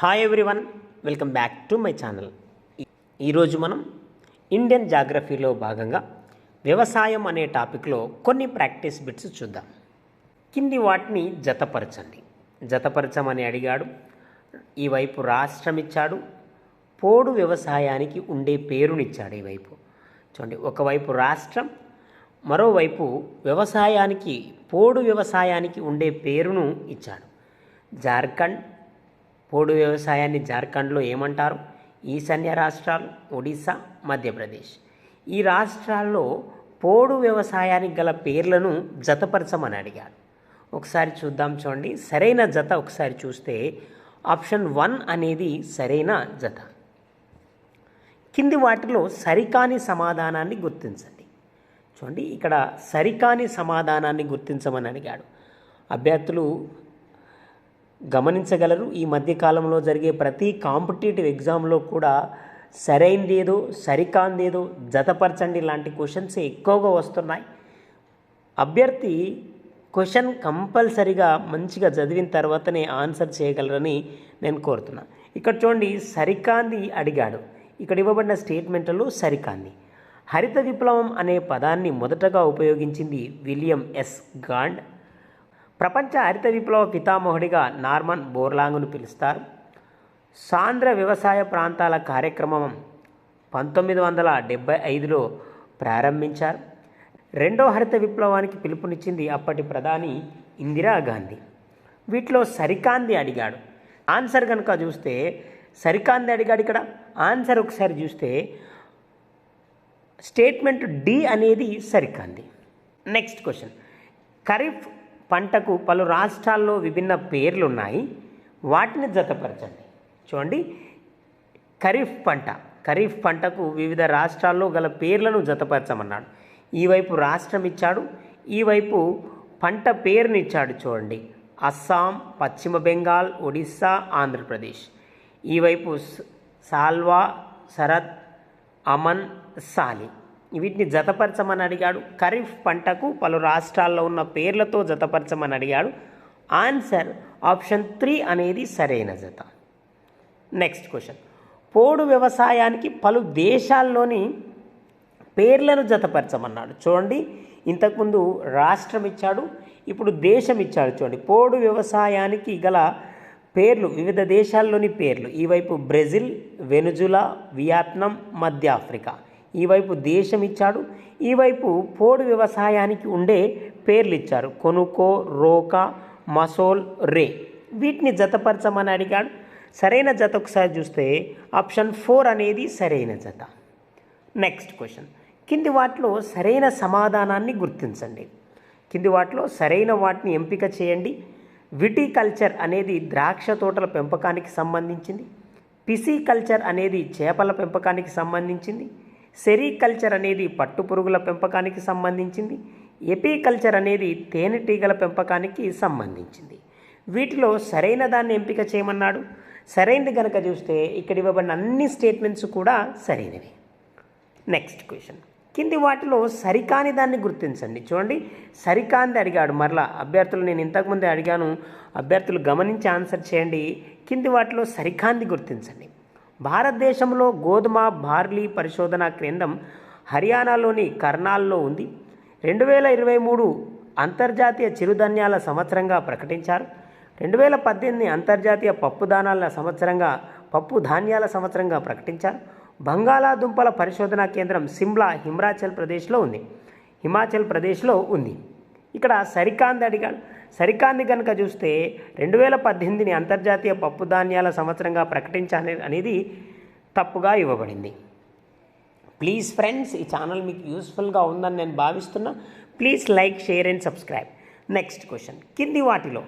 Hi everyone welcome back to my channel ఈరోజు మనం Indian జాగ్రఫీలో భాగంగా వ్యవసాయం అనే టాపిక్లో కొన్ని ప్రాక్టీస్ బిట్స్ చూద్దాం. కింది వాటిని జతపరచండి. జతపరచమని అడిగాడు. ఈ వైపు రాష్ట్రం ఇచ్చాడు పోడు వ్యవసాయానికి ఉండే పేరునిచ్చాడు ఈ వైపు. చూడండి ఒకవైపు రాష్ట్రం మరోవైపు వ్యవసాయానికి పోడు వ్యవసాయానికి ఉండే పేరును ఇచ్చాడు. జార్ఖండ్ పోడు వ్యవసాయాన్ని జార్ఖండ్లో ఏమంటారు? ఈశాన్య రాష్ట్రాలు ఒడిశా మధ్యప్రదేశ్. ఈ రాష్ట్రాల్లో పోడు వ్యవసాయానికి గల పేర్లను జతపరచమని అడిగాడు ఒకసారి చూద్దాం చూడండి. సరైన జత ఒకసారి చూస్తే ఆప్షన్ వన్ అనేది సరైన జత. కింది వాటిలో సరికాని సమాధానాన్ని గుర్తించండి. చూడండి ఇక్కడ సరికాని సమాధానాన్ని గుర్తించమని అడిగాడు. అభ్యర్థులు గమనించగలరు. ఈ మధ్యకాలంలో జరిగే ప్రతి కాంపిటేటివ్ ఎగ్జామ్లో కూడా సరైనదేదో సరికాందేదో జతపరచండి లాంటి క్వశ్చన్స్ ఎక్కువగా వస్తున్నాయి. అభ్యర్థి క్వశ్చన్ కంపల్సరిగా మంచిగా చదివిన తర్వాతనే ఆన్సర్ చేయగలరని నేను కోరుతున్నా. ఇక్కడ చూడండి సరికాంది అడిగాడు. ఇక్కడ ఇవ్వబడిన స్టేట్మెంట్లో సరికాంది. హరిత విప్లవం అనే పదాన్ని మొదటగా ఉపయోగించింది విలియం ఎస్ గాండ్. ప్రపంచ హరిత విప్లవ పితామహుడిగా నార్మన్ బోర్లాంగ్ను పిలుస్తారు. సాంద్ర వ్యవసాయ ప్రాంతాల కార్యక్రమం పంతొమ్మిది వందల డెబ్బై ఐదులో ప్రారంభించారు. రెండో హరిత విప్లవానికి పిలుపునిచ్చింది అప్పటి ప్రధాని ఇందిరాగాంధీ వీటిలో సరికాంది అడిగాడు. ఆన్సర్ కనుక చూస్తే సరికాంది అడిగాడు ఇక్కడ. ఆన్సర్ ఒకసారి చూస్తే స్టేట్మెంట్ డి అనేది సరికాంది. Next question. ఖరీఫ్ పంటకు పలు రాష్ట్రాల్లో విభిన్న పేర్లు ఉన్నాయి వాటిని జతపరచండి. చూడండి. ఖరీఫ్ పంట. ఖరీఫ్ పంటకు వివిధ రాష్ట్రాల్లో గల పేర్లను జతపరచమన్నాడు. ఈ వైపు రాష్ట్రం ఇచ్చాడు. ఈ వైపు పంట పేరుని ఇచ్చాడు చూడండి. అస్సాం పశ్చిమ బెంగాల్ ఒడిస్సా ఆంధ్రప్రదేశ్. ఈ వైపు సాల్వా శరత్ అమన్ సాలి. వీటిని జతపరచమని అడిగాడు. ఖరీఫ్ పంటకు పలు రాష్ట్రాల్లో ఉన్న పేర్లతో జతపరచమని అడిగాడు. ఆన్సర్ ఆప్షన్ త్రీ అనేది సరైన జత. Next question. పోడు వ్యవసాయానికి పలు దేశాల్లోని పేర్లను జతపరచమన్నాడు. చూడండి ఇంతకుముందు రాష్ట్రం ఇచ్చాడు ఇప్పుడు దేశం ఇచ్చాడు. చూడండి పోడు వ్యవసాయానికి గల పేర్లు వివిధ దేశాల్లోని పేర్లు. ఈ వైపు బ్రెజిల్ వెనుజులా వియత్నాం మధ్య ఆఫ్రికా. ఈ వైపు దేశం ఇచ్చాడు ఈ వైపు పోడు వ్యవసాయానికి ఉండే పేర్లు ఇచ్చారు. కొనుకో రోకా మసోల్ రే. వీటిని జతపరచమని అడిగాడు. సరైన జత ఒకసారి చూస్తే ఆప్షన్ ఫోర్ అనేది సరైన జత. Next question. కింది వాటిలో సరైన సమాధానాన్ని గుర్తించండి. కింది వాటిలో సరైన వాటిని ఎంపిక చేయండి. విటికల్చర్ అనేది ద్రాక్ష తోటల పెంపకానికి సంబంధించింది. పిసికల్చర్ అనేది చేపల పెంపకానికి సంబంధించింది. సెరికల్చర్ అనేది పట్టుపురుగుల పెంపకానికి సంబంధించింది ఎపికల్చర్ అనేది తేనెటీగల పెంపకానికి సంబంధించింది. వీటిలో సరైన దాన్ని ఎంపిక చేయమన్నాడు. సరైనది కనుక చూస్తే ఇక్కడ ఇవ్వబడిన అన్ని స్టేట్మెంట్స్ కూడా సరైనవి. Next question. కింది వాటిలో సరికాని దాన్ని గుర్తించండి. చూడండి సరికాంది అడిగాడు. మరలా అభ్యర్థులు నేను ఇంతకుముందే అడిగాను. అభ్యర్థులు గమనించి ఆన్సర్ చేయండి. కింది వాటిలో సరికాంది గుర్తించండి. భారతదేశంలో గోధుమ బార్లీ పరిశోధన కేంద్రం హర్యానాలోని కర్నాల్లో ఉంది. రెండు వేల ఇరవై మూడు అంతర్జాతీయ చిరుధాన్యాల సంవత్సరంగా ప్రకటించారు. రెండు వేల పద్దెనిమిది అంతర్జాతీయ పప్పు దానాల సంవత్సరంగా పప్పు ధాన్యాల సంవత్సరంగా ప్రకటించారు. బంగాళాదుంపల పరిశోధనా కేంద్రం సిమ్లా హిమాచల్ ప్రదేశ్లో ఉంది. హిమాచల్ ప్రదేశ్లో ఉంది. ఇక్కడ సరికాంద్ అడిగాడు. సరికాంది కనుక చూస్తే రెండు వేల పద్దెనిమిదిని అంతర్జాతీయ పప్పు ధాన్యాల సంవత్సరంగా ప్రకటించాలి అనేది తప్పుగా ఇవ్వబడింది. ప్లీజ్ ఫ్రెండ్స్ ఈ ఛానల్ మీకు యూస్ఫుల్గా ఉందని నేను భావిస్తున్నా. Please like share and subscribe next question కింది వాటిలో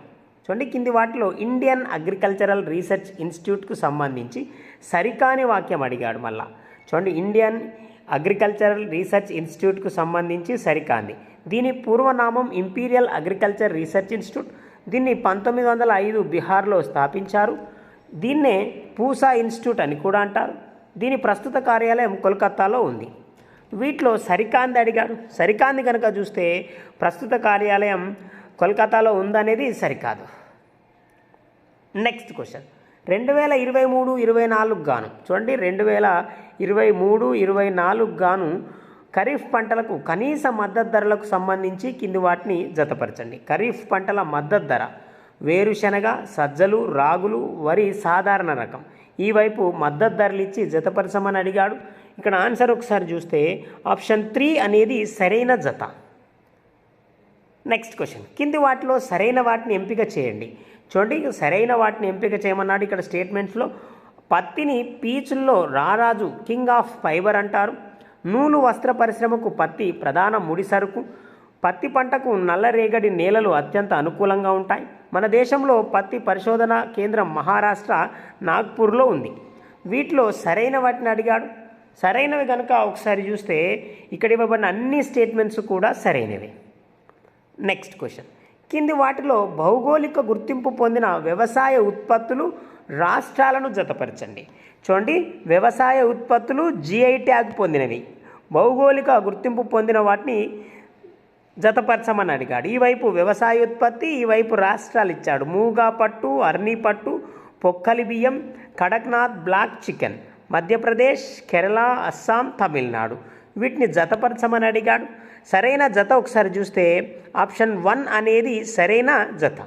చూడండి కింది వాటిలో ఇండియన్ అగ్రికల్చరల్ రీసెర్చ్ ఇన్స్టిట్యూట్కు సంబంధించి సరికాని వాక్యం అడిగాడు మళ్ళా. చూడండి ఇండియన్ అగ్రికల్చరల్ రీసెర్చ్ ఇన్స్టిట్యూట్కు సంబంధించి సరికాంది. దీని పూర్వనామం ఇంపీరియల్ అగ్రికల్చర్ రీసెర్చ్ ఇన్స్టిట్యూట్ దీన్ని పంతొమ్మిది వందల ఐదు బీహార్లో స్థాపించారు. దీన్నే పూసా ఇన్స్టిట్యూట్ అని కూడా అంటారు. దీని ప్రస్తుత కార్యాలయం కోల్కతాలో ఉంది. వీటిలో సరికాంది అడిగాడు. సరికాంది కనుక చూస్తే ప్రస్తుత కార్యాలయం కోల్కతాలో ఉందనేది సరికాదు. నెక్స్ట్ క్వశ్చన్ రెండు వేల ఇరవై మూడు ఇరవై నాలుగు గాను చూడండి. రెండు వేల ఇరవై మూడు ఇరవై నాలుగు గాను ఖరీఫ్ పంటలకు కనీస మద్దతు ధరలకు సంబంధించి కింది వాటిని జతపరచండి. ఖరీఫ్ పంటల మద్దతు ధర వేరుశనగ సజ్జలు రాగులు వరి సాధారణ రకం. ఈ వైపు మద్దతు ధరలు ఇచ్చి జతపరచమని అడిగాడు. ఇక్కడ ఆన్సర్ ఒకసారి చూస్తే ఆప్షన్ త్రీ అనేది సరైన జత. Next question. కింది వాటిలో సరైన వాటిని ఎంపిక చేయండి. చూడండి సరైన వాటిని ఎంపిక చేయమన్నాడు ఇక్కడ స్టేట్మెంట్స్లో. పత్తిని పీచుల్లో రారాజు కింగ్ ఆఫ్ ఫైబర్ అంటారు. నూలు వస్త్ర పరిశ్రమకు పత్తి ప్రధాన ముడి సరుకు. పత్తి పంటకు నల్లరేగడి నేలలు అత్యంత అనుకూలంగా ఉంటాయి. మన దేశంలో పత్తి పరిశోధన కేంద్రం మహారాష్ట్ర నాగ్పూర్లో ఉంది. వీటిలో సరైన వాటిని అడిగాడు. సరైనవి కనుక ఒకసారి చూస్తే ఇక్కడ ఇవ్వబడిన అన్ని స్టేట్మెంట్స్ కూడా సరైనవి. Next question. కింది వాటిలో భౌగోళిక గుర్తింపు పొందిన వ్యవసాయ ఉత్పత్తులు రాష్ట్రాలను జతపరచండి. చూడండి వ్యవసాయ ఉత్పత్తులు జిఐ ట్యాగ్ పొందినవి. భౌగోళిక గుర్తింపు పొందిన వాటిని జతపరచమని అడిగాడు. ఈ వైపు వ్యవసాయ ఉత్పత్తి ఈ వైపు రాష్ట్రాలు ఇచ్చాడు. మూగా పట్టు అర్ని పట్టు పొక్కలి బియ్యం కడక్నాథ్ బ్లాక్ చికెన్ మధ్యప్రదేశ్ కేరళ అస్సాం తమిళనాడు. వీటిని జతపరచమని అడిగాడు. సరైన జత ఒకసారి చూస్తే ఆప్షన్ వన్ అనేది సరైన జత.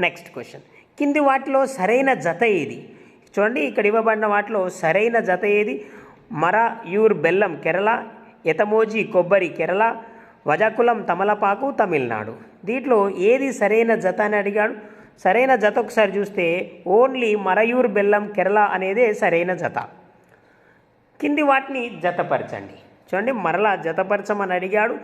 Next question. కింది వాటిలో సరైన జత ఏది? చూడండి ఇక్కడ ఇవ్వబడిన వాటిలో సరైన జత ఏది? మర యూర్ బెల్లం కేరళ ఎతమోజీ కొబ్బరి కేరళ వజకులం తమలపాకు తమిళనాడు. దీంట్లో ఏది సరైన జత అని అడిగాడు. సరైన జత ఒకసారి చూస్తే ఓన్లీ మరయూర్ బెల్లం కేరళ అనేదే సరైన జత. కింది వాటిని జతపరచండి. చూడండి మరలా జతపరచమని అడిగాడు.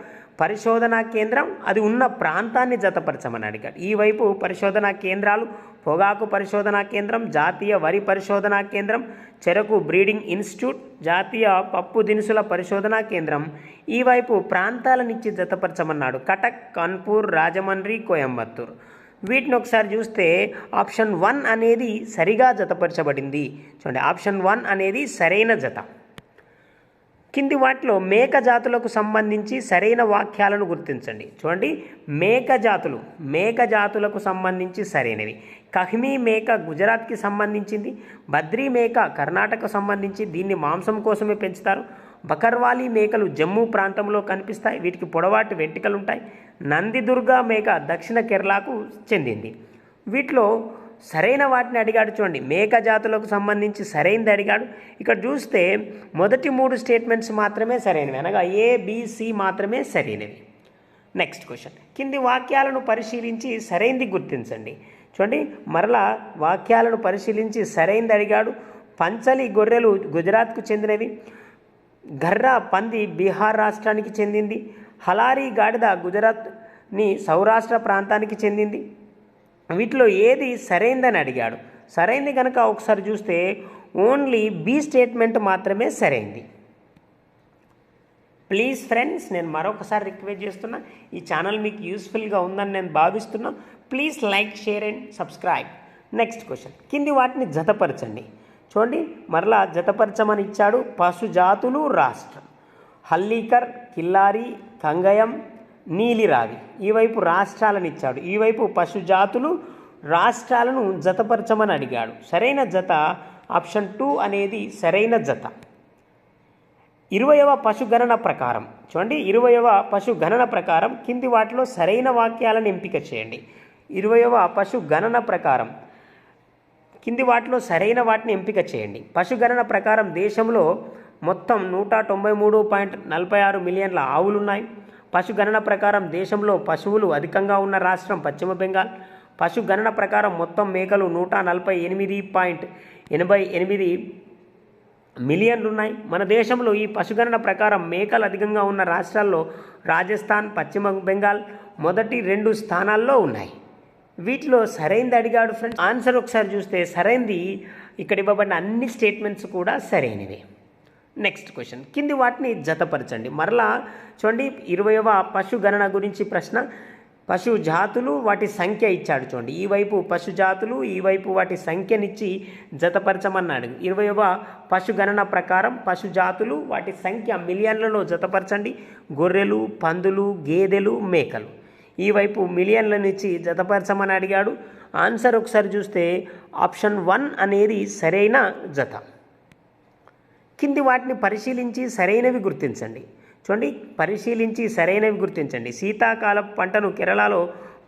పరిశోధనా కేంద్రం అది ఉన్న ప్రాంతాన్ని జతపరచమని అడిగాడు. ఈ వైపు పరిశోధనా కేంద్రాలు పొగాకు పరిశోధనా కేంద్రం జాతీయ వరి పరిశోధనా కేంద్రం చెరకు బ్రీడింగ్ ఇన్స్టిట్యూట్ జాతీయ పప్పు దినుసుల పరిశోధనా కేంద్రం ఈ వైపు ప్రాంతాలనిచ్చి జతపరచమన్నాడు. కటక్ కాన్పూర్ రాజమండ్రి కోయంబత్తూర్. వీటిని ఒకసారి చూస్తే ఆప్షన్ వన్ అనేది సరిగా జతపరచబడింది. చూడండి ఆప్షన్ వన్ అనేది సరైన జత. కింది వాటిలో మేక జాతులకు సంబంధించి సరైన వాక్యాలను గుర్తించండి. చూడండి. మేక జాతులు మేక జాతులకు సంబంధించి సరైనవి. కహ్మీ మేక గుజరాత్కి సంబంధించింది. బద్రీ మేక కర్ణాటక సంబంధించి దీన్ని మాంసం కోసమే పెంచుతారు. బకర్వాలి మేకలు జమ్మూ ప్రాంతంలో కనిపిస్తాయి. వీటికి పొడవాటి వెంట్రుకలు ఉంటాయి నందిదుర్గా మేక దక్షిణ కేరళకు చెందింది. వీటిలో సరైన వాటిని అడిగాడు చూడండి. మేక జాతులకు సంబంధించి సరైనది అడిగాడు. ఇక్కడ చూస్తే మొదటి మూడు స్టేట్మెంట్స్ మాత్రమే సరైనవి. అనగా ఏ బీసీ మాత్రమే సరైనవి. నెక్స్ట్ క్వశ్చన్ కింది వాక్యాలను పరిశీలించి సరైనది గుర్తించండి. చూడండి మరలా వాక్యాలను పరిశీలించి సరైనది అడిగాడు. పంచలి గొర్రెలు గుజరాత్కు చెందినవి. గర్రా పంది బీహార్ రాష్ట్రానికి చెందింది. హలారీ గాడిద గుజరాత్ని సౌరాష్ట్ర ప్రాంతానికి చెందింది. వీటిలో ఏది సరైందని అడిగాడు. సరైంది కనుక ఒకసారి చూస్తే ఓన్లీ బి స్టేట్మెంట్ మాత్రమే సరైంది. ప్లీజ్ ఫ్రెండ్స్ నేను మరొకసారి రిక్వెస్ట్ చేస్తున్నా ఈ ఛానల్ మీకు యూస్ఫుల్గా ఉందని నేను భావిస్తున్నా. Please like share and subscribe. Next question. కింది వాటిని జతపరచండి. చూడండి మరలా జతపరచమని ఇచ్చాడు పశు జాతులు రాష్ట్రం. హల్లీకర్ కిల్లారి కంగయం నీలిరావి ఈ వైపు రాష్ట్రాలను ఇచ్చాడు. ఈ వైపు పశు జాతులు రాష్ట్రాలను జతపరచమని అడిగాడు. సరైన జత ఆప్షన్ టూ అనేది సరైన జత. ఇరవయవ పశుగణన ప్రకారం. చూడండి ఇరవయవ పశుగణన ప్రకారం కింది వాటిలో సరైన వాక్యాలను ఎంపిక చేయండి. ఇరవయవ పశుగణన ప్రకారం. కింది వాటిలో సరైన వాటిని ఎంపిక చేయండి. పశుగణన ప్రకారం దేశంలో మొత్తం నూట తొంభై మూడు పాయింట్ నలభై ఆరు మిలియన్ల ఆవులు ఉన్నాయి పశుగణన ప్రకారం దేశంలో పశువులు అధికంగా ఉన్న రాష్ట్రం పశ్చిమ బెంగాల్. పశుగణన ప్రకారం మొత్తం మేకలు నూట నలభై ఎనిమిది పాయింట్ ఎనభై ఎనిమిది మిలియన్లు ఉన్నాయి మన దేశంలో ఈ పశుగణన ప్రకారం మేకలు అధికంగా ఉన్న రాష్ట్రాల్లో రాజస్థాన్ పశ్చిమ బెంగాల్ మొదటి రెండు స్థానాల్లో ఉన్నాయి. వీటిలో సరైనది అడిగాడు ఫ్రెండ్స్ ఆన్సర్ ఒకసారి చూస్తే సరైనది ఇక్కడ ఇవ్వబడిన అన్ని స్టేట్మెంట్స్ కూడా సరైనవి. నెక్స్ట్ క్వశ్చన్ కింది వాటిని జతపరచండి. మరలా చూడండి ఇరవైవ పశు గణన గురించి ప్రశ్న. పశు జాతులు వాటి సంఖ్య ఇచ్చాడు చూడండి. ఈ వైపు పశు జాతులు ఈ వైపు వాటి సంఖ్యనిచ్చి జతపరచమన్నాడు. ఇరవైవ పశు గణన ప్రకారం పశు జాతులు వాటి సంఖ్య మిలియన్లలో జతపరచండి. గొర్రెలు పందులు గేదెలు మేకలు. ఈ వైపు మిలియన్లను జతపరచమని అడిగాడు. ఆన్సర్ ఒకసారి చూస్తే ఆప్షన్ వన్ అనేది సరైన జత. కింది వాటిని పరిశీలించి సరైనవి గుర్తించండి. చూడండి పరిశీలించి సరైనవి గుర్తించండి. శీతాకాల పంటను కేరళలో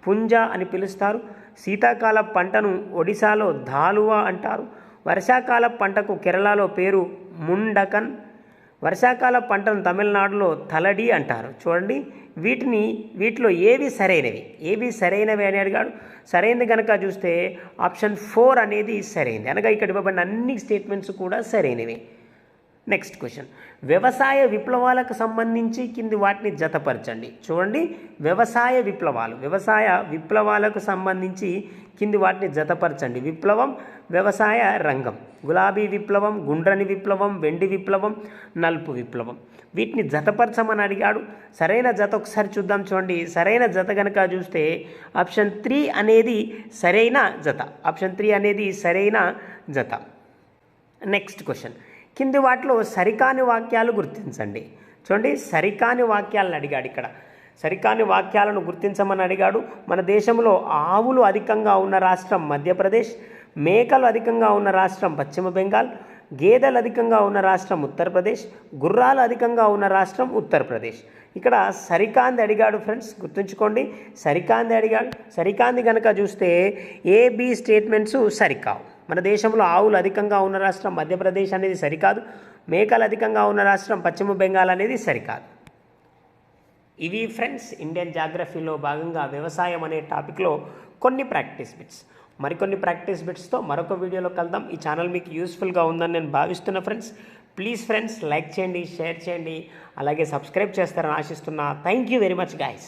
పుంజ అని పిలుస్తారు. శీతాకాల పంటను ఒడిశాలో ధాలువా అంటారు. వర్షాకాల పంటకు కేరళలో పేరు ముండకన్. వర్షాకాల పంటను తమిళనాడులో తలడి అంటారు. చూడండి వీటిని వీటిలో ఏవి సరైనవి? ఏవి సరైనవి అని అడిగాడు. సరైనది కనుక చూస్తే ఆప్షన్ ఫోర్ అనేది సరైనది. అనగా ఇక్కడ ఇవ్వబడిన అన్ని స్టేట్మెంట్స్ కూడా సరైనవి. నెక్స్ట్ క్వశ్చన్ వ్యవసాయ విప్లవాలకు సంబంధించి కింది వాటిని జతపరచండి. చూడండి. వ్యవసాయ విప్లవాలు. వ్యవసాయ విప్లవాలకు సంబంధించి కింది వాటిని జతపరచండి. విప్లవం వ్యవసాయ రంగం. గులాబీ విప్లవం గుండ్రని విప్లవం వెండి విప్లవం నలుపు విప్లవం. వీటిని జతపరచమని అడిగాడు. సరైన జత ఒకసారి చూద్దాం చూడండి. సరైన జత కనుక చూస్తే ఆప్షన్ త్రీ అనేది సరైన జత. ఆప్షన్ త్రీ అనేది సరైన జత. నెక్స్ట్ క్వశ్చన్ కింది వాటిలో సరికాని వాక్యాలు గుర్తించండి. చూడండి సరికాని వాక్యాలను అడిగాడు ఇక్కడ. సరికాని వాక్యాలను గుర్తించమని అడిగాడు. మన దేశంలో ఆవులు అధికంగా ఉన్న రాష్ట్రం మధ్యప్రదేశ్ మేకలు అధికంగా ఉన్న రాష్ట్రం పశ్చిమ బెంగాల్ గేదెలు అధికంగా ఉన్న రాష్ట్రం ఉత్తరప్రదేశ్ గుర్రాలు అధికంగా ఉన్న రాష్ట్రం ఉత్తరప్రదేశ్. ఇక్కడ సరికాంది అడిగాడు ఫ్రెండ్స్ గుర్తుంచుకోండి. సరికాంది అడిగాడు. సరికాంది కనుక చూస్తే ఏబి స్టేట్మెంట్స్ సరికావు. మన దేశంలో ఆవులు అధికంగా ఉన్న రాష్ట్రం మధ్యప్రదేశ్ అనేది సరికాదు. మేకలు అధికంగా ఉన్న రాష్ట్రం పశ్చిమ బెంగాల్ అనేది సరికాదు. ఇవి ఫ్రెండ్స్ ఇండియన్ జాగ్రఫీలో భాగంగా వ్యవసాయం అనే టాపిక్లో కొన్ని ప్రాక్టీస్ బిట్స్. మరికొన్ని ప్రాక్టీస్ బిట్స్తో మరొక వీడియోలో కలుద్దాం. ఈ ఛానల్ మీకు యూస్ఫుల్గా ఉందని నేను భావిస్తున్నా ఫ్రెండ్స్ ప్లీజ్ ఫ్రెండ్స్ లైక్ చేయండి షేర్ చేయండి అలాగే సబ్స్క్రైబ్ చేస్తారని ఆశిస్తున్నా. Thank you very much guys.